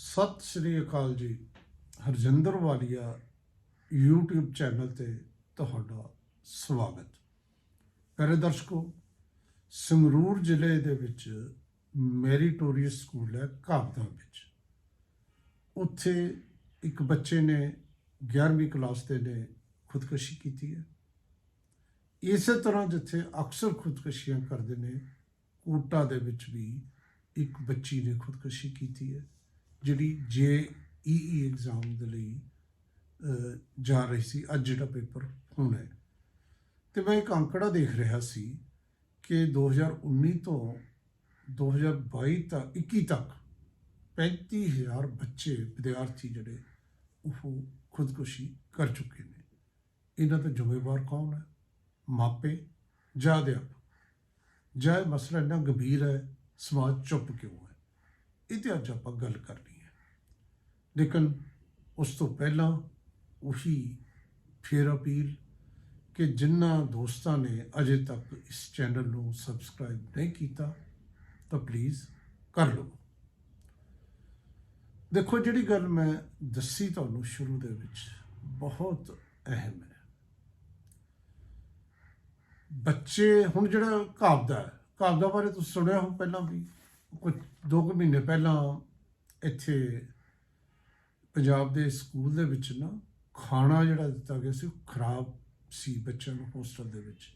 ਸਤਿ ਸ੍ਰੀ ਅਕਾਲ ਜੀ। ਹਰਜਿੰਦਰ ਵਾਲੀਆ YouTube channel ਤੇ ਤੁਹਾਡਾ ਸਵਾਗਤ। ਪਿਆਰੇ ਦਰਸ਼ਕੋ, ਸੰਗਰੂਰ ਜ਼ਿਲ੍ਹੇ ਦੇ ਵਿੱਚ ਮੈਰੀਟੋਰੀਅਸ ਸਕੂਲ ਹੈ ਘਾਬਦਾ ਵਿੱਚ। ਉੱਥੇ ਇੱਕ ਬੱਚੇ ਨੇ 11ਵੀਂ ਕਲਾਸ ਦੇ ਨੇ ਖੁਦਕੁਸ਼ੀ ਕੀਤੀ ਹੈ। ਇਸੇ ਤਰ੍ਹਾਂ ਜਿੱਥੇ ਅਕਸਰ ਖੁਦਕੁਸ਼ੀਆਂ ਕਰਦੇ ਨੇ, ਕੋਟਾ ਦੇ ਵਿੱਚ ਵੀ ਇੱਕ ਬੱਚੀ ਨੇ ਖੁਦਕੁਸ਼ੀ ਕੀਤੀ ਹੈ। ਜਿਹੜੀ ਜੇ ਈ ਐਗਜ਼ਾਮ ਦੇ ਲਈ ਜਾ ਰਹੀ ਸੀ, ਅੱਜ ਜਿਹੜਾ ਪੇਪਰ ਹੋਣਾ ਹੈ। ਤੇ ਮੈਂ ਇੱਕ ਅੰਕੜਾ ਦੇਖ ਰਿਹਾ ਸੀ ਕਿ 2019 ਤੋਂ 2022 ਤੱਕ 21 ਤੱਕ 35000 ਬੱਚੇ, ਵਿਦਿਆਰਥੀ ਜਿਹੜੇ, ਉਹ ਖੁਦਕੁਸ਼ੀ ਕਰ ਚੁੱਕੇ ਨੇ। ਇਹਨਾਂ ਦਾ ਜ਼ਿੰਮੇਵਾਰ ਕੌਣ ਹੈ? ਮਾਪੇ ਜਾਂ ਅਧਿਆਪਕ? ਜਾਂ ਇਹ ਮਸਲਾ ਇੰਨਾ ਗੰਭੀਰ ਹੈ, ਸਮਾਜ ਚੁੱਪ ਕਿਉਂ ਹੈ? ਇਹ ਤੇ ਅੱਜ ਆਪਾਂ ਗੱਲ ਕਰਨੀ ਹੈ। ਲੇਕਿਨ ਉਸ ਤੋਂ ਪਹਿਲਾਂ ਉਹੀ ਫੇਰ ਅਪੀਲ ਕਿ ਜਿਨ੍ਹਾਂ ਦੋਸਤਾਂ ਨੇ ਅਜੇ ਤੱਕ ਇਸ ਚੈਨਲ ਨੂੰ ਸਬਸਕ੍ਰਾਈਬ ਨਹੀਂ ਕੀਤਾ, ਤਾਂ ਪਲੀਜ਼ ਕਰ ਲਓ। ਦੇਖੋ, ਜਿਹੜੀ ਗੱਲ ਮੈਂ ਦੱਸੀ ਤੁਹਾਨੂੰ ਸ਼ੁਰੂ ਦੇ ਵਿੱਚ, ਬਹੁਤ ਅਹਿਮ ਹੈ। ਬੱਚੇ, ਹੁਣ ਜਿਹੜਾ ਘਾਬਦਾ ਹੈ ਘਾਬਦਾ ਬਾਰੇ ਤੁਸੀਂ ਸੁਣਿਆ ਹੋ ਪਹਿਲਾਂ ਵੀ? ਕੁਝ ਦੋ ਕੁ ਮਹੀਨੇ ਪਹਿਲਾਂ ਇੱਥੇ ਪੰਜਾਬ ਦੇ ਸਕੂਲ ਦੇ ਵਿੱਚ ਨਾ ਖਾਣਾ ਜਿਹੜਾ ਦਿੱਤਾ ਗਿਆ ਸੀ, ਉਹ ਖਰਾਬ ਸੀ ਬੱਚਿਆਂ ਨੂੰ ਹੋਸਟਲ ਦੇ ਵਿੱਚ।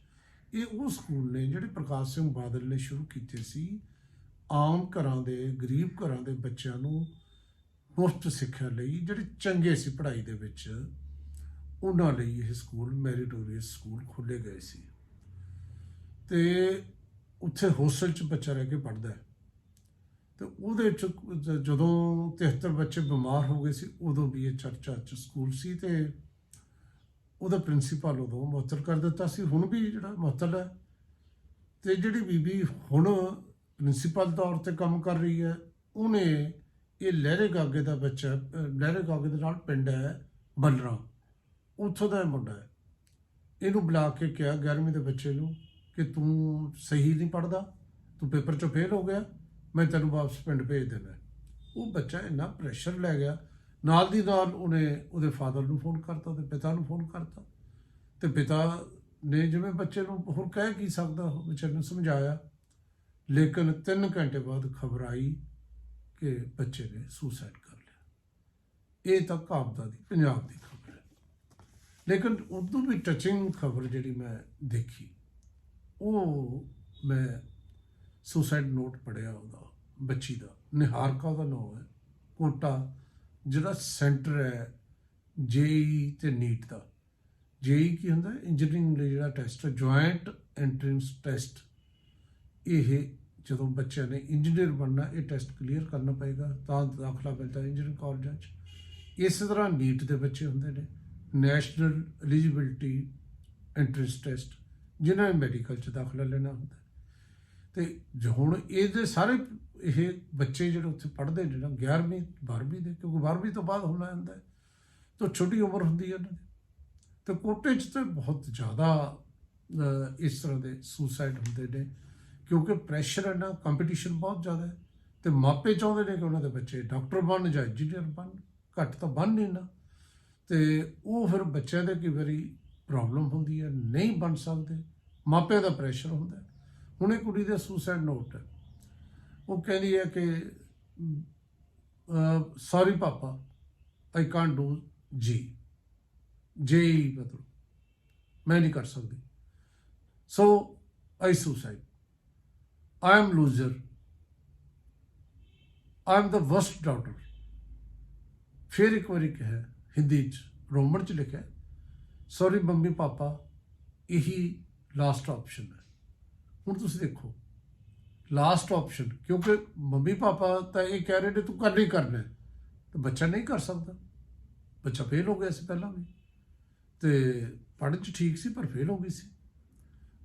ਇਹ ਉਹ ਸਕੂਲ ਨੇ ਜਿਹੜੇ ਪ੍ਰਕਾਸ਼ ਸਿੰਘ ਬਾਦਲ ਨੇ ਸ਼ੁਰੂ ਕੀਤੇ ਸੀ, ਆਮ ਘਰਾਂ ਦੇ, ਗਰੀਬ ਘਰਾਂ ਦੇ ਬੱਚਿਆਂ ਨੂੰ ਮੁਫਤ ਸਿੱਖਿਆ ਲਈ, ਜਿਹੜੇ ਚੰਗੇ ਸੀ ਪੜ੍ਹਾਈ ਦੇ ਵਿੱਚ, ਉਹਨਾਂ ਲਈ ਇਹ ਸਕੂਲ ਮੈਰੀਟੋਰੀਅਸ ਸਕੂਲ ਖੋਲ੍ਹੇ ਗਏ ਸੀ। ਤੇ ਉੱਥੇ ਹੋਸਟਲ 'ਚ ਬੱਚਾ ਰਹਿ ਕੇ ਪੜ੍ਹਦਾ ਹੈ। ਤੇ ਉਹਦੇ 'ਚ ਜਦੋਂ 73 ਬੱਚੇ ਬਿਮਾਰ ਹੋ ਗਏ ਸੀ, ਉਦੋਂ ਵੀ ਇਹ ਚਰਚਾ 'ਚ ਸਕੂਲ ਸੀ ਤੇ ਉਹਦਾ ਪ੍ਰਿੰਸੀਪਲ ਉਦੋਂ ਮੁਅੱਤਲ ਕਰ ਦਿੱਤਾ ਸੀ। ਹੁਣ ਵੀ ਜਿਹੜਾ ਮੁਅੱਤਲ ਹੈ ਤੇ ਜਿਹੜੀ ਬੀਬੀ ਹੁਣ ਪ੍ਰਿੰਸੀਪਲ ਤੌਰ ਤੇ ਕੰਮ ਕਰ ਰਹੀ ਹੈ, ਉਹਨੇ ਇਹ ਲਹਿਰੇ ਗਾਗੇ ਦਾ ਬੱਚਾ, ਲਹਿਰੇ ਗਾਗੇ ਦੇ ਨਾਲ ਪਿੰਡ ਹੈ ਬਲਰਾ। ਉੱਥੋਂ ਦਾ ਇਹ ਮੁੰਡਾ ਹੈ। ਇਹਨੂੰ ਬੁਲਾ ਕੇ ਕਿਹਾ 11ਵੀਂ ਦੇ ਬੱਚੇ ਨੂੰ ਕਿ ਤੂੰ ਸਹੀ ਨਹੀਂ ਪੜਦਾ ਤੂੰ ਪੇਪਰ ਚੋਂ ਫੇਲ ਹੋ ਗਿਆ। ਮੈਂ ਤੈਨੂੰ ਵਾਪਸ ਪਿੰਡ ਭੇਜ ਦੇਣਾ ਉਹ ਬੱਚਾ ਇੰਨਾ ਪ੍ਰੈਸ਼ਰ ਲੈ ਗਿਆ। ਨਾਲ ਦੀ ਨਾਲ ਉਹਨੇ ਉਹਦੇ ਫਾਦਰ ਨੂੰ ਫੋਨ ਕਰਤਾ ਤੇ ਪਿਤਾ ਨੂੰ ਫੋਨ ਕਰਤਾ। ਤੇ ਪਿਤਾ ਨੇ ਜਿਵੇਂ ਬੱਚੇ ਨੂੰ ਹੋਰ ਕਹਿ ਕੀ ਸਕਦਾ ਉਹ ਨੂੰ ਸਮਝਾਇਆ। ਲੇਕਿਨ 3 ਘੰਟੇ ਬਾਅਦ ਖਬਰ ਆਈ ਕਿ ਬੱਚੇ ਨੇ ਸੁਸਾਈਡ ਕਰ ਲਿਆ। ਇਹ ਤਾਂ ਕਾਬਦਾ ਦੀ, ਪੰਜਾਬ ਦੀ ਖਬਰ ਹੈ। ਲੇਕਿਨ ਉਦੋਂ ਵੀ ਟਚਿੰਗ ਖਬਰ ਜਿਹੜੀ ਮੈਂ ਦੇਖੀ, ਉਹ ਮੈਂ ਸੁਸਾਈਡ ਨੋਟ ਪੜਿਆ ਉਹਦਾ, ਬੱਚੀ ਦਾ। ਨਿਹਾਰਕਾ ਉਹਦਾ ਨਾਮ ਹੈ। ਕੋਟਾ, ਜਿਹੜਾ ਸੈਂਟਰ ਹੈ ਜੇਈ ਤੇ ਨੀਟ ਦਾ। ਜੇਈ ਕੀ ਹੁੰਦਾ? ਇੰਜੀਨੀਅਰਿੰਗ ਲਈ ਜਿਹੜਾ ਟੈਸਟ ਹੈ ਜੁਆਇੰਟ ਐਂਟਰੈਂਸ ਟੈਸਟ ਇਹ ਜਦੋਂ ਬੱਚਿਆਂ ਨੇ ਇੰਜੀਨੀਅਰ ਬਣਨਾ, ਇਹ ਟੈਸਟ ਕਲੀਅਰ ਕਰਨਾ ਪਏਗਾ, ਤਾਂ ਦਾਖਲਾ ਮਿਲਦਾ ਇੰਜੀਨੀਅਰਿੰਗ ਕਾਲਜਾਂ 'ਚ। ਇਸ ਤਰ੍ਹਾਂ ਨੀਟ ਦੇ ਬੱਚੇ ਹੁੰਦੇ ਨੇ। ਨੈਸ਼ਨਲ ਐਲੀਜੀਬਿਲਟੀ ਐਂਟਰੈਂਸ ਟੈਸਟ ਜਿਨ੍ਹਾਂ ਨੇ ਮੈਡੀਕਲ 'ਚ ਦਾਖਲਾ ਲੈਣਾ ਹੁੰਦਾ। ਤੇ ਜੋ ਹੁਣ ਇਹਦੇ ਸਾਰੇ ਇਹ ਬੱਚੇ ਜਿਹੜੇ ਉੱਥੇ ਪੜ੍ਹਦੇ ਨੇ ਨਾ 11ਵੀਂ 12ਵੀਂ ਦੇ, ਕਿਉਂਕਿ 12ਵੀਂ ਤੋਂ ਬਾਅਦ ਹੋਣਾ ਹੁੰਦਾ ਹੈ, ਤਾਂ ਛੋਟੀ ਉਮਰ ਹੁੰਦੀ ਹੈ ਉਹਨਾਂ ਦੀ। ਤੇ ਕੋਟੇ 'ਚ ਤਾਂ ਬਹੁਤ ਜ਼ਿਆਦਾ ਇਸ ਤਰ੍ਹਾਂ ਦੇ ਸੁਸਾਈਡ ਹੁੰਦੇ ਨੇ, ਕਿਉਂਕਿ ਪ੍ਰੈਸ਼ਰ ਹੈ ਨਾ ਕੰਪੀਟੀਸ਼ਨ ਬਹੁਤ ਜ਼ਿਆਦਾ ਹੈ। ਤੇ ਮਾਪੇ ਚਾਹੁੰਦੇ ਨੇ ਕਿ ਉਹਨਾਂ ਦੇ ਬੱਚੇ ਡਾਕਟਰ ਬਣਨ ਜਾਂ ਇੰਜੀਨੀਅਰ ਬਣਨ ਘੱਟ ਤਾਂ ਬਣ ਨਹੀਂ ਨਾ। ਤੇ ਉਹ ਫਿਰ ਬੱਚਿਆਂ ਦੇ ਕਈ ਵਾਰੀ ਪ੍ਰੋਬਲਮ ਹੁੰਦੀ ਹੈ, ਨਹੀਂ ਬਣ ਸਕਦੇ। ਮਾਪਿਆਂ ਦਾ ਪ੍ਰੈਸ਼ਰ ਹੁੰਦਾ ਹੁਣੇ ਕੁੜੀ ਦੇ ਸੁਸਾਈਡ ਨੋਟ ਹੈ। ਉਹ ਕਹਿੰਦੀ ਹੈ ਕਿ sorry papa I can't do ਜੀ ਜੇ ਮਤਲਬ, ਮੈਂ ਨਹੀਂ ਕਰ ਸਕਦੀ। So I suicide I am loser I am the worst daughter ਫਿਰ ਇੱਕ ਵਾਰੀ ਕਿਹਾ ਹਿੰਦੀ ਚ, ਰੋਮਨ ਚ ਲਿਖਿਆ ਸੌਰੀ ਮੰਮੀ ਪਾਪਾ, ਇਹੀ ਲਾਸਟ ਆਪਸ਼ਨ ਹੈ। ਹੁਣ ਤੁਸੀਂ ਦੇਖੋ ਲਾਸਟ ਆਪਸ਼ਨ ਕਿਉਂਕਿ ਮੰਮੀ ਪਾਪਾ ਤਾਂ ਇਹ ਕਹਿ ਰਹੇ ਨੇ, ਤੂੰ ਕਰਨੀ ਕਰਨਾ ਤੇ ਬੱਚਾ ਨਹੀਂ ਕਰ ਸਕਦਾ। ਬੱਚਾ ਫੇਲ ਹੋ ਗਿਆ ਸੀ ਪਹਿਲਾਂ ਵੀ। ਤੇ ਪੜ੍ਹਨ ਚ ਠੀਕ ਸੀ, ਪਰ ਫੇਲ ਹੋ ਗਈ ਸੀ।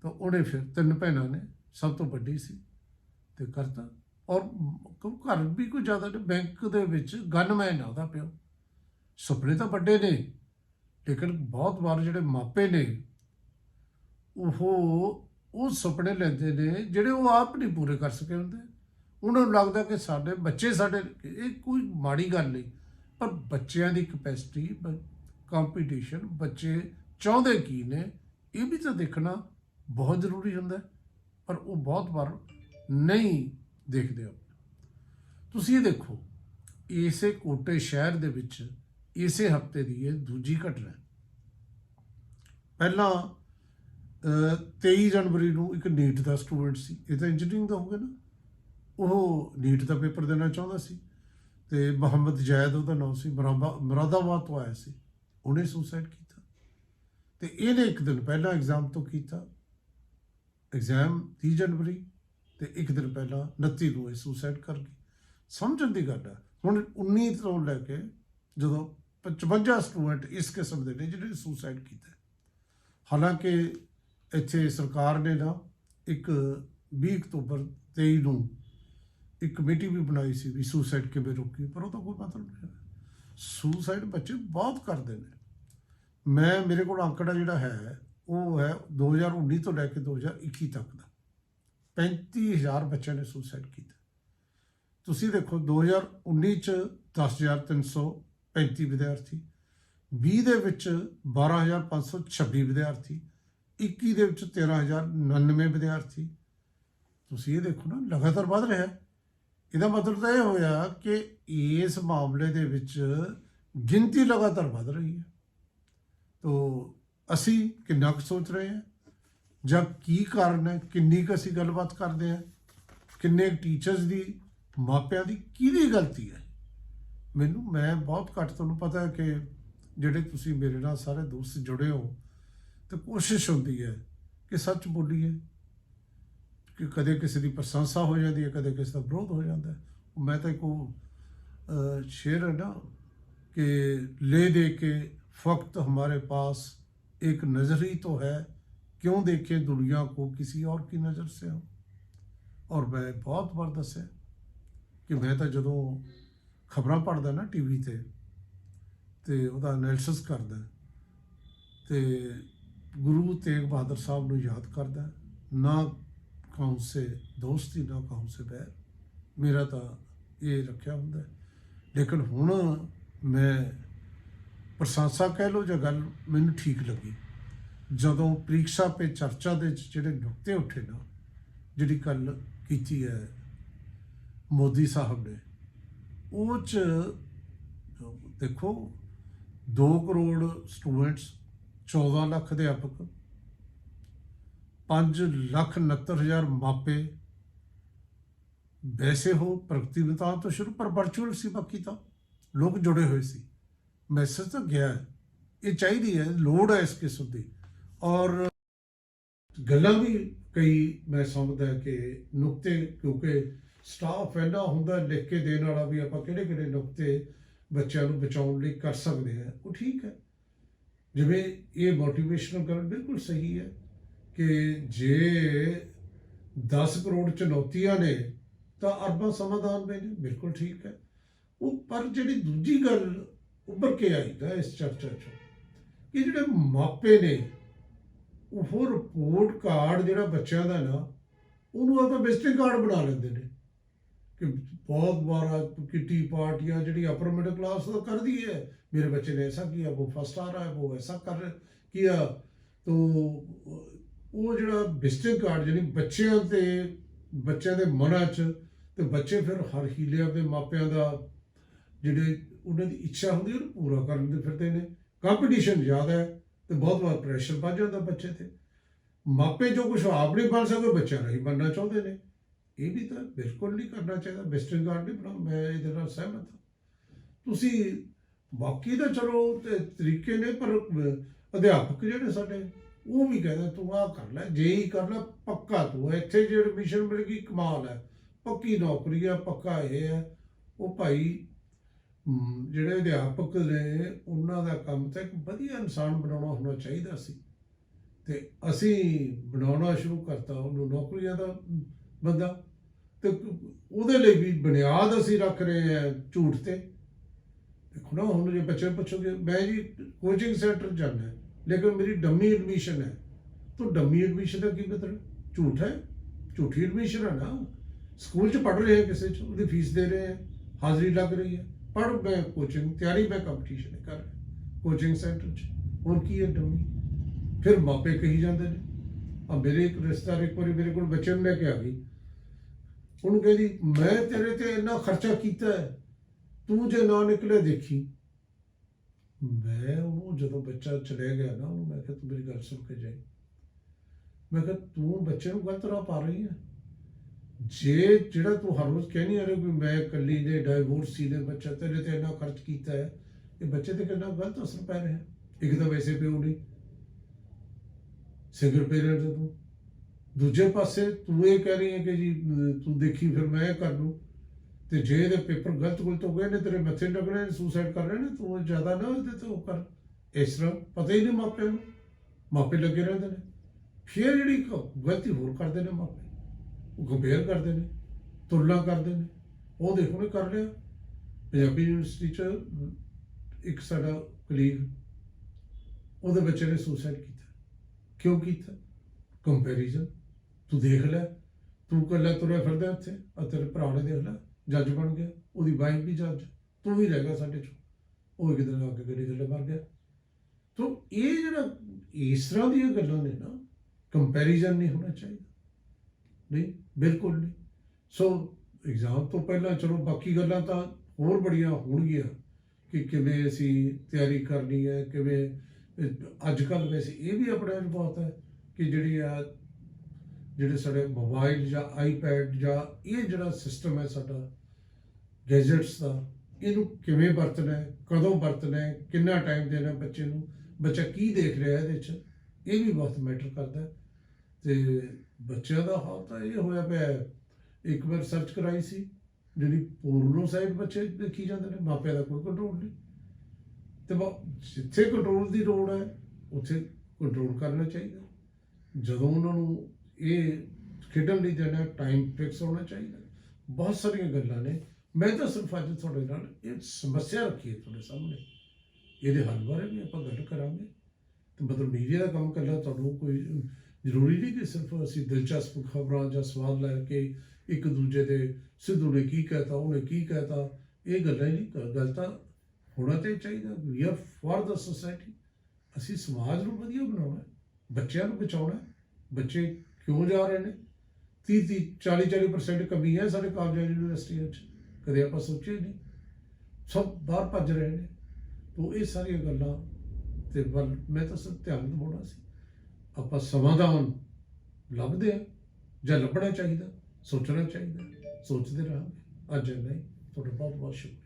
ਤਾਂ ਉਹਨੇ ਫਿਰ ਤਿੰਨ ਭੈਣਾਂ ਨੇ, ਸਭ ਤੋਂ ਵੱਡੀ ਸੀ, ਤੇ ਕਰਤਾ। ਔਰ ਮ- ਘਰ ਵੀ ਕੋਈ ਜ਼ਿਆਦਾ ਨਹੀਂ ਬੈਂਕ ਦੇ ਵਿੱਚ ਗਨਮੈਨ ਆਉਂਦਾ ਪਿਓ। ਸੁਪਨੇ ਤਾਂ ਵੱਡੇ ਨੇ, ਲੇਕਿਨ ਬਹੁਤ ਵਾਰ ਜਿਹੜੇ ਮਾਪੇ ਨੇ, ਉਹ ਉਹ ਸੁਪਨੇ ਲੈਂਦੇ ਨੇ, ਜਿਹੜੇ ਉਹ ਆਪ ਨਹੀਂ ਪੂਰੇ ਕਰ ਸਕੇ ਹੁੰਦੇ। ਉਹਨਾਂ ਨੂੰ ਲੱਗਦਾ ਕਿ ਸਾਡੇ ਬੱਚੇ ਸਾਡੇ, ਇਹ ਕੋਈ ਮਾੜੀ ਗੱਲ ਨਹੀਂ। ਪਰ ਬੱਚਿਆਂ ਦੀ ਕਪੈਸਿਟੀ ਕੰਪੀਟੀਸ਼ਨ ਬੱਚੇ ਚਾਹੁੰਦੇ ਕੀ ਨੇ, ਇਹ ਵੀ ਤਾਂ ਦੇਖਣਾ ਬਹੁਤ ਜ਼ਰੂਰੀ ਹੁੰਦਾ। ਪਰ ਉਹ ਬਹੁਤ ਵਾਰ ਨਹੀਂ ਦੇਖਦੇ ਹੋ ਤੁਸੀਂ ਇਹ ਦੇਖੋ, ਇਸੇ ਕੋਟੇ ਸ਼ਹਿਰ ਦੇ ਵਿੱਚ ਇਸੇ ਹਫ਼ਤੇ ਦੀ ਇਹ ਦੂਜੀ ਘਟਨਾ ਪਹਿਲਾਂ 23 ਜਨਵਰੀ ਨੂੰ ਇੱਕ ਨੀਟ ਦਾ ਸਟੂਡੈਂਟ ਸੀ। ਇਹ ਤਾਂ ਇੰਜੀਨੀਅਰਿੰਗ ਦਾ ਹੋਊਗਾ ਨਾ। ਉਹ ਨੀਟ ਦਾ ਪੇਪਰ ਦੇਣਾ ਚਾਹੁੰਦਾ ਸੀ ਤੇ ਮੁਹੰਮਦ ਜੈਦ ਉਹਦਾ ਨਾਮ ਸੀ ਮੁਰਾਦਾ- ਮੁਰਾਦਾਬਾਦ ਤੋਂ ਆਇਆ ਸੀ। ਉਹਨੇ ਸੁਸਾਈਡ ਕੀਤਾ। ਤੇ ਇਹਨੇ ਇੱਕ ਦਿਨ ਪਹਿਲਾਂ ਐਗਜ਼ਾਮ ਤੋਂ ਕੀਤਾ। ਐਗਜ਼ਾਮ 30 ਜਨਵਰੀ ਤੇ ਇੱਕ ਦਿਨ ਪਹਿਲਾਂ 29 ਨੂੰ ਇਹ ਸੁਸਾਈਡ ਕਰ ਗਈ। ਸਮਝਣ ਦੀ ਗੱਲ ਹੈ ਹੁਣ 19 ਤੋਂ ਲੈ ਕੇ ਜਦੋਂ 55 ਸਟੂਡੈਂਟ ਇਸ ਕਿਸਮ ਦੇ ਨੇ ਜਿਹੜੇ ਸੁਸਾਈਡ ਕੀਤਾ। ਹਾਲਾਂਕਿ ਇੱਥੇ ਸਰਕਾਰ ਨੇ ਨਾ ਇੱਕ 20 ਅਕਤੂਬਰ 23 ਨੂੰ ਇੱਕ ਕਮੇਟੀ ਵੀ ਬਣਾਈ ਸੀ ਵੀ ਸੁਸਾਈਡ ਕਿਵੇਂ ਰੋਕੀ ਪਰ ਉਹ ਤਾਂ ਕੋਈ ਮਤਲਬ ਨਹੀਂ ਸੁਸਾਈਡ ਬੱਚੇ ਬਹੁਤ ਕਰਦੇ ਨੇ। ਮੈਂ, ਮੇਰੇ ਕੋਲ ਅੰਕੜਾ ਜਿਹੜਾ ਹੈ, ਉਹ ਹੈ 2019 ਤੋਂ ਲੈ ਕੇ 2021 ਤੱਕ ਦਾ। 35000 ਬੱਚਿਆਂ ਨੇ ਸੁਸਾਈਡ ਕੀਤਾ। ਤੁਸੀਂ ਦੇਖੋ 2019 ਚ 10335 ਵਿਦਿਆਰਥੀ 20 ਦੇ ਵਿੱਚ 12526 ਵਿਦਿਆਰਥੀ 21 ਦੇ ਵਿੱਚ 13099 ਵਿਦਿਆਰਥੀ। ਤੁਸੀਂ ਇਹ ਦੇਖੋ ਨਾ, ਲਗਾਤਾਰ ਵੱਧ ਰਿਹਾ ਹੈ। ਇਹਦਾ ਮਤਲਬ ਤਾਂ ਇਹ ਹੋਇਆ ਕਿ ਇਸ ਮਾਮਲੇ ਦੇ ਵਿੱਚ ਗਿਣਤੀ ਲਗਾਤਾਰ ਵੱਧ ਰਹੀ ਹੈ। ਤੋ ਅਸੀਂ ਕਿੰਨਾ ਕੁ ਸੋਚ ਰਹੇ ਹਾਂ? ਜਾਂ ਕੀ ਕਾਰਨ ਹੈ? ਕਿੰਨੀ ਕੁ ਅਸੀਂ ਗੱਲਬਾਤ ਕਰਦੇ ਹਾਂ? ਕਿੰਨੇ ਟੀਚਰਸ ਦੀ, ਮਾਪਿਆਂ ਦੀ ਕਿਹਦੀ ਗਲਤੀ ਹੈ? ਮੈਨੂੰ, ਮੈਂ ਬਹੁਤ ਘੱਟ ਤੁਹਾਨੂੰ ਪਤਾ ਹੈ ਕਿ ਜਿਹੜੇ ਤੁਸੀਂ ਮੇਰੇ ਨਾਲ ਸਾਰੇ ਦੋਸਤ ਜੁੜੇ ਹੋ ਤੇ ਕੋਸ਼ਿਸ਼ ਹੁੰਦੀ ਹੈ ਕਿ ਸੱਚ ਬੋਲੀਏ ਕਿ ਕਦੇ ਕਿਸੇ ਦੀ ਪ੍ਰਸ਼ੰਸਾ ਹੋ ਜਾਂਦੀ ਹੈ ਕਦੇ ਕਿਸੇ ਦਾ ਵਿਰੋਧ ਹੋ ਜਾਂਦਾ ਹੈ ਮੈਂ ਤਾਂ ਇੱਕ ਉਹ ਅਹ, ਸ਼ੇਰ ਹੈ ਨਾ ਕਿ ਲੈ ਦੇ ਕੇ ਫਕਤ हमारे पास एक नजर ही तो है क्यों देखें दुनिया को किसी और की नज़र से हम ਔਰ ਮੈਂ ਬਹੁਤ ਵਾਰ ਦੱਸਿਆ ਕਿ ਮੈਂ ਤਾਂ ਜਦੋਂ ਖਬਰਾਂ ਪੜ੍ਹਦਾ ਨਾ ਟੀਵੀ ਤੇ ਤੇ ਉਹਦਾ ਐਨਾਲਿਸਿਸ ਕਰਦਾ ਤੇ ਗੁਰੂ ਤੇਗ ਬਹਾਦਰ ਸਾਹਿਬ ਨੂੰ ਯਾਦ ਕਰਦਾ ਨਾ ਕਹੂੰ ਸੇ ਦੋਸਤੀ, ਨਾ ਕਹੂੰ ਸੇ ਬੈਰ ਮੇਰਾ ਤਾਂ ਇਹ ਰੱਖਿਆ ਹੁੰਦਾ ਲੇਕਿਨ ਹੁਣ ਮੈਂ ਪ੍ਰਸ਼ੰਸਾ ਕਹਿ ਲਓ ਜਾਂ ਗੱਲ ਮੈਨੂੰ ਠੀਕ ਲੱਗੀ। ਜਦੋਂ ਪ੍ਰੀਖਿਆ ਪੇ ਚਰਚਾ ਦੇ ਵਿੱਚ ਜਿਹੜੇ ਨੁਕਤੇ ਉੱਠੇ ਨਾ, ਜਿਹੜੀ ਗੱਲ ਕੀਤੀ ਹੈ ਮੋਦੀ ਸਾਹਿਬ ਨੇ, ਉਹ ਚ ਦੇਖੋ 2 ਕਰੋੜ ਸਟੂਡੈਂਟਸ 14 ਲੱਖ ਅਧਿਆਪਕ 5 ਲੱਖ 69 ਹਜ਼ਾਰ ਮਾਪੇ ਵੈਸੇ ਹੋ ਪ੍ਰਗਤੀ ਨਿਤਾਂ ਤੋਂ ਸ਼ੁਰੂ, ਪਰ ਵਰਚੁਅਲ ਸੀ ਬਾਕੀ ਤਾਂ। ਲੋਕ ਜੁੜੇ ਹੋਏ ਸੀ। ਮੈਸੇਜ ਤਾਂ ਗਿਆ। ਇਹ ਚਾਹੀਦੀ ਹੈ, ਲੋੜ ਹੈ ਇਸ ਕਿਸਮ ਦੀ। ਔਰ ਗੱਲਾਂ ਵੀ ਕਈ ਮੈਂ ਸਮਝਦਾ ਕਿ ਨੁਕਤੇ, ਕਿਉਂਕਿ ਸਟਾਫ ਇੰਨਾ ਹੁੰਦਾ ਲਿਖ ਕੇ ਦੇਣ ਵਾਲਾ ਵੀ ਆਪਾਂ ਕਿਹੜੇ ਕਿਹੜੇ ਨੁਕਤੇ ਬੱਚਿਆਂ ਨੂੰ ਬਚਾਉਣ ਲਈ ਕਰ ਸਕਦੇ ਹਾਂ। ਉਹ ਠੀਕ ਹੈ। ਜਿਵੇਂ ਇਹ ਮੋਟੀਵੇਸ਼ਨਲ ਗੱਲ ਬਿਲਕੁਲ ਸਹੀ ਹੈ ਕਿ ਜੇ 10 ਕਰੋੜ ਚੁਣੌਤੀਆਂ ਨੇ, ਤਾਂ ਅਰਬਾਂ ਸਮਾਧਾਨ ਨੇ, ਬਿਲਕੁਲ ਠੀਕ ਹੈ। ਉਹ ਪਰ ਜਿਹੜੀ ਦੂਜੀ ਗੱਲ ਉੱਭਰ ਕੇ ਆਈ ਤਾਂ ਇਸ ਚਰਚਾ 'ਚ, ਕਿ ਜਿਹੜੇ ਮਾਪੇ ਨੇ, ਉਹ ਰਿਪੋਰਟ ਕਾਰਡ ਜਿਹੜਾ ਬੱਚਿਆਂ ਦਾ ਨਾ, ਉਹਨੂੰ ਆਪਣਾ ਵਿਜ਼ਿਟਿੰਗ ਕਾਰਡ ਬਣਾ ਲੈਂਦੇ ਨੇ। ਕਿ ਬਹੁਤ ਵਾਰ ਕਿੱਟੀ ਪਾਰਟੀਆਂ ਜਿਹੜੀ ਅਪਰ ਮਿਡਲ ਕਲਾਸ ਦਾ ਕਰਦੀ ਹੈ मेरे बच्चे ने ऐसा किया वो फर्स्ट आ रहा है वो ऐसा कर किया तो ਉਹ ਜਿਹੜਾ ਵਿਜ਼ਿਟਿੰਗ ਕਾਰਡ ਜਿਹੜੀ ਬੱਚਿਆਂ ਤੇ ਬੱਚਿਆਂ ਦੇ ਮਨਾਂ 'ਚ ਤੇ ਬੱਚੇ ਫਿਰ ਹਰ ਹੀਲੇ ਆਪਣੇ ਮਾਪਿਆਂ ਦਾ ਜਿਹੜੇ ਉਹਨਾਂ ਦੀ ਇੱਛਾ ਹੁੰਦੀ ਉਹਨੂੰ ਪੂਰਾ ਕਰਨ ਦੇ ਫਿਰਦੇ ਨੇ ਕੰਪੀਟੀਸ਼ਨ ਜ਼ਿਆਦਾ ਹੈ ਤੇ ਬਹੁਤ ਵਾਰ ਪ੍ਰੈਸ਼ਰ ਵੱਧ ਜਾਂਦਾ ਬੱਚੇ ਤੇ ਮਾਪੇ ਜੋ ਕੁਝ ਆਪ ਨਹੀਂ ਬਣ ਸਕਦੇ ਬੱਚਾ ਨਹੀਂ ਬਣਨਾ ਚਾਹੁੰਦੇ ਨੇ ਇਹ ਵੀ ਤਾਂ ਬਿਲਕੁਲ ਨਹੀਂ ਕਰਨਾ ਚਾਹੀਦਾ। ਵਿਜ਼ਿਟਿੰਗ ਨਹੀਂ ਬਣਾਓ ਮੈਂ ਇਹਦੇ ਨਾਲ ਸਹਿਮਤ ਹਾਂ। ਤੁਸੀਂ ਬਾਕੀ ਤਾਂ ਚਲੋ ਤੇ ਤਰੀਕੇ ਨੇ, ਪਰ ਅਧਿਆਪਕ ਜਿਹੜੇ ਸਾਡੇ, ਉਹ ਵੀ ਕਹਿੰਦਾ ਤੂੰ ਆਹ ਕਰ ਲੈ, ਜੇ ਹੀ ਕਰ ਲੈ, ਪੱਕਾ ਤੂੰ ਇੱਥੇ ਜੇ ਐਡਮਿਸ਼ਨ ਮਿਲ ਗਈ, ਕਮਾਲ ਹੈ। ਪੱਕੀ ਨੌਕਰੀ ਆ, ਪੱਕਾ ਇਹ ਹੈ ਉਹ ਭਾਈ ਜਿਹੜੇ ਅਧਿਆਪਕ ਨੇ, ਉਹਨਾਂ ਦਾ ਕੰਮ ਤਾਂ ਇੱਕ ਵਧੀਆ ਇਨਸਾਨ ਬਣਾਉਣਾ ਹੋਣਾ ਚਾਹੀਦਾ ਸੀ। ਤੇ ਅਸੀਂ ਬਣਾਉਣਾ ਸ਼ੁਰੂ ਕਰਤਾ ਉਹਨੂੰ। ਨੌਕਰੀਆਂ ਦਾ ਬੰਦਾ ਤੇ ਉਹਦੇ ਲਈ ਵੀ ਬੁਨਿਆਦ ਅਸੀਂ ਰੱਖ ਰਹੇ ਹਾਂ ਝੂਠ ਤੇ। ਦੇਖੋ ਨਾ, ਹੁਣ ਜੇ ਬੱਚੇ ਪੁੱਛੋਗੇ, ਮੈਂ ਜੀ ਕੋਚਿੰਗ ਸੈਂਟਰ ਜਾਣਾ ਲੇਕਿਨ ਮੇਰੀ ਡੰਮੀ ਐਡਮਿਸ਼ਨ ਹੈ। ਤਾਂ ਡੰਮੀ ਐਡਮਿਸ਼ਨ ਦਾ ਕੀ ਮਤਲਬ? ਝੂਠ ਹੈ? ਝੂਠੀ ਐਡਮਿਸ਼ਨ ਹੈ ਨਾ। ਸਕੂਲ 'ਚ ਪੜ੍ਹ ਰਹੇ ਆ ਕਿਸੇ 'ਚ, ਉਹਦੀ ਫੀਸ ਦੇ ਰਹੇ ਹੈ ਹਾਜ਼ਰੀ ਲੱਗ ਰਹੀ ਹੈ। ਪੜ੍ਹ ਮੈਂ ਕੋਚਿੰਗ ਤਿਆਰੀ ਮੈਂ ਕੰਪੀਟੀਸ਼ਨ ਕਰ ਰਿਹਾ ਕੋਚਿੰਗ ਸੈਂਟਰ 'ਚ। ਹੋਰ ਕੀ ਹੈ ਡੰਮੀ ਫਿਰ ਮਾਪੇ ਕਹੀ ਜਾਂਦੇ ਨੇ ਆ ਮੇਰੇ ਇੱਕ ਰਿਸ਼ਤੇਦਾਰ ਇੱਕ ਵਾਰੀ ਮੇਰੇ ਕੋਲ ਬੱਚੇ ਨੂੰ ਲੈ ਕੇ ਆ ਗਈ। ਉਹਨੂੰ ਕਹਿੰਦੀ, ਮੈਂ ਤੇਰੇ ਤੇ ਇੰਨਾ ਖਰਚਾ ਕੀਤਾ ਤੂੰ ਜੇ ਨਾ ਨਿਕਲੇ ਦੇਖੀ। ਮੈਂ ਉਹਨੂੰ ਜਦੋਂ ਬੱਚਾ ਚਲੇ ਗਿਆ ਨਾ, ਉਹਨੂੰ ਮੈਂ ਕਿਹਾ, ਤੂੰ ਮੇਰੀ ਗੱਲ ਸੁਣ ਕੇ ਜਾਈ। ਮੈਂ ਕਿਹਾ, ਤੂੰ ਬੱਚੇ ਨੂੰ ਗਲਤ ਰਾਹ ਪਾ ਰਹੀ ਹੈ? ਜੇ ਜਿਹੜਾ ਤੂੰ ਹਰ ਰੋਜ਼ ਕਹਿਣੀ ਆ ਰਿਹਾ ਵੀ ਮੈਂ ਇਕੱਲੀ ਨੇ ਡਾਈਵੋਰਸੀ ਦੇ ਬੱਚਾ, ਤੇਰੇ ਤੇ ਇੰਨਾ ਖਰਚ ਕੀਤਾ ਹੈ, ਇਹ ਬੱਚੇ ਤੇ ਕਿੰਨਾ ਗਲਤ ਅਸਰ ਪੈ ਰਿਹਾ ਇੱਕ ਤਾਂ ਵੈਸੇ ਪਿਓ ਨਹੀਂ ਸਿੰਗਲ ਪੇਰੈਂਟ ਤੂੰ। ਦੂਜੇ ਪਾਸੇ ਤੂੰ ਇਹ ਕਹਿ ਰਹੀ ਹੈ ਕਿ ਜੀ ਤੂੰ ਦੇਖੀ ਫਿਰ ਮੈਂ ਇਹ ਕਰ ਲੂੰ। ਤੇ ਜੇ ਇਹਦੇ ਪੇਪਰ ਗਲਤ ਗਲਤ ਹੋ ਗਏ ਨੇ ਤੇਰੇ ਮੱਥੇ ਲੱਗਣੇ ਸੁਸਾਈਡ ਕਰ ਰਹੇ ਨੇ, ਤੂੰ ਜ਼ਿਆਦਾ ਨਾ ਇਹਦੇ ਤੇ ਉਹ ਕਰ। ਇਸ ਤਰ੍ਹਾਂ ਪਤਾ ਹੀ ਨਹੀਂ ਮਾਪਿਆਂ ਨੂੰ। ਮਾਪੇ ਲੱਗੇ ਰਹਿੰਦੇ ਨੇ। ਫਿਰ ਜਿਹੜੀ ਗਲਤੀ ਹੋਰ ਕਰਦੇ ਨੇ ਮਾਪੇ, ਉਹ ਕੰਪੇਅਰ ਕਰਦੇ ਨੇ, ਤੁਲਨਾ ਕਰਦੇ ਨੇ। ਉਹ ਦੇਖੋ ਨੇ ਕਰ ਲਿਆ। ਪੰਜਾਬੀ ਯੂਨੀਵਰਸਿਟੀ ਚ ਇੱਕ ਸਾਡਾ ਕਲੀਗ ਉਹਦੇ ਬੱਚੇ ਨੇ ਸੁਸਾਈਡ ਕੀਤਾ। ਕਿਉਂ ਕੀਤਾ? ਕੰਪੈਰੀਜ਼ਨ ਤੂੰ ਦੇਖ ਲੈ, ਤੂੰ ਕੱਲਾ ਤੁਰਿਆ ਫਿਰਦਾ ਇੱਥੇ ਆ ਤੇਰੇ ਭਰਾ ਨੇ ਦੇਖ ਲੈ, ਜੱਜ ਬਣ ਗਿਆ, ਉਹਦੀ ਵਾਈਫ ਵੀ ਜੱਜ, ਤੂੰ ਵੀ ਰਹਿ ਗਿਆ ਸਾਡੇ ਚੋਂ। ਉਹ ਇੱਕ ਦਿਨ ਆ ਕੇ ਗੱਡੀ ਥੱਲੇ ਮਰ ਗਿਆ। ਤੋ ਇਹ ਜਿਹੜਾ, ਇਸ ਤਰ੍ਹਾਂ ਦੀਆਂ ਗੱਲਾਂ ਨੇ ਨਾ ਕੰਪੈਰੀਜ਼ਨ ਨਹੀਂ ਹੋਣਾ ਚਾਹੀਦਾ। ਨਹੀਂ, ਬਿਲਕੁਲ ਨਹੀਂ। ਸੋ ਐਗਜ਼ਾਮ ਤੋਂ ਪਹਿਲਾਂ ਚਲੋ ਬਾਕੀ ਗੱਲਾਂ ਤਾਂ ਹੋਰ ਬੜੀਆਂ ਹੋਣਗੀਆਂ ਕਿ ਕਿਵੇਂ ਅਸੀਂ ਤਿਆਰੀ ਕਰਨੀ ਹੈ, ਕਿਵੇਂ ਅੱਜ ਕੱਲ ਵੈਸੇ ਇਹ ਵੀ ਆਪਣੇ ਵਿੱਚ ਬਹੁਤ ਹੈ ਕਿ ਜਿਹੜੀ ਆ ਜਿਹੜੇ ਸਾਡੇ ਮੋਬਾਈਲ ਜਾਂ ਆਈਪੈਡ ਜਾਂ ਇਹ ਜਿਹੜਾ ਸਿਸਟਮ ਹੈ ਸਾਡਾ, ਗੈਜਟਸ ਦਾ, ਇਹਨੂੰ ਕਿਵੇਂ ਵਰਤਣਾ ਹੈ, ਕਦੋਂ ਵਰਤਣਾ ਹੈ, ਕਿੰਨਾ ਟਾਈਮ ਦੇਣਾ ਬੱਚੇ ਨੂੰ, ਬੱਚਾ ਕੀ ਦੇਖ ਰਿਹਾ ਇਹਦੇ 'ਚ, ਇਹ ਵੀ ਬਹੁਤ ਮੈਟਰ ਕਰਦਾ ਹੈ। ਤੇ ਬੱਚਿਆਂ ਦਾ ਹਾਲ ਤਾਂ ਇਹ ਹੋਇਆ ਪਿਆ ਇੱਕ ਵਾਰ ਸਰਚ ਕਰਾਈ ਸੀ, ਜਿਹੜੀ ਪੋਰਨੋ ਸਾਈਡ ਬੱਚੇ ਦੇਖੀ ਜਾਂਦੇ ਨੇ, ਮਾਪਿਆਂ ਦਾ ਕੋਈ ਕੰਟਰੋਲ ਨਹੀਂ। ਤੇ ਬ- ਜਿੱਥੇ ਕੰਟਰੋਲ ਦੀ ਲੋੜ ਹੈ, ਉੱਥੇ ਕੰਟਰੋਲ ਕਰਨਾ ਚਾਹੀਦਾ ਜਦੋਂ ਉਹਨਾਂ ਨੂੰ ਇਹ ਖੇਡਣ ਲਈ ਦੇਣਾ ਟਾਈਮ ਫਿਕਸ ਹੋਣਾ ਚਾਹੀਦਾ ਬਹੁਤ ਸਾਰੀਆਂ ਗੱਲਾਂ ਨੇ। ਮੈਂ ਤਾਂ ਸਿਰਫ ਅੱਜ ਤੁਹਾਡੇ ਨਾਲ ਇਹ ਸਮੱਸਿਆ ਰੱਖੀ ਹੈ ਤੁਹਾਡੇ ਸਾਹਮਣੇ। ਇਹਦੇ ਹੱਲ ਬਾਰੇ ਵੀ ਆਪਾਂ ਗੱਲ ਕਰਾਂਗੇ। ਤੇ ਮਤਲਬ ਮੀਡੀਆ ਦਾ ਕੰਮ ਕਰਨਾ ਤੁਹਾਨੂੰ ਕੋਈ ਜ਼ਰੂਰੀ ਨਹੀਂ ਕਿ ਸਿਰਫ ਅਸੀਂ ਦਿਲਚਸਪ ਖਬਰਾਂ ਜਾਂ ਸਵਾਲ ਲੈ ਕੇ ਇੱਕ ਦੂਜੇ ਦੇ ਸਿੱਧੂ ਨੇ ਕੀ ਕਹਤਾ, ਉਹਨੇ ਕੀ ਕਹਤਾ, ਇਹ ਗੱਲਾਂ ਹੀ ਨਹੀਂ ਗੱਲ ਤਾਂ ਹੋਣਾ ਤੇ ਚਾਹੀਦਾ। We are for the society ਅਸੀਂ ਸਮਾਜ ਨੂੰ ਵਧੀਆ ਬਣਾਉਣਾ ਬੱਚਿਆਂ ਨੂੰ ਬਚਾਉਣਾ ਬੱਚੇ ਕਿਉਂ ਜਾ ਰਹੇ ਨੇ? 30 30 40 40% ਕਮੀ ਹੈ ਸਾਡੇ ਕਾਲਜਾਂ ਯੂਨੀਵਰਸਿਟੀਆਂ 'ਚ ਕਦੇ ਆਪਾਂ ਸੋਚਿਆ ਹੀ ਨਹੀਂ। ਸਭ ਬਾਹਰ ਭੱਜ ਰਹੇ ਨੇ। ਤੋਂ ਇਹ ਸਾਰੀਆਂ ਗੱਲਾਂ ਤੇ ਵੱਲ ਮੈਂ ਤਾਂ ਸਿਰ ਧਿਆਨ ਦਿਵਾਉਣਾ ਸੀ। ਆਪਾਂ ਸਮਾਧਾਨ ਲੱਭਦੇ ਆ ਜਾਂ ਲੱਭਣਾ ਚਾਹੀਦਾ, ਸੋਚਣਾ ਚਾਹੀਦਾ, ਸੋਚਦੇ ਰਹਾਂਗੇ। ਅੱਜ ਨਹੀਂ ਤੁਹਾਡਾ ਬਹੁਤ ਬਹੁਤ ਸ਼ੁਕਰੀਆ।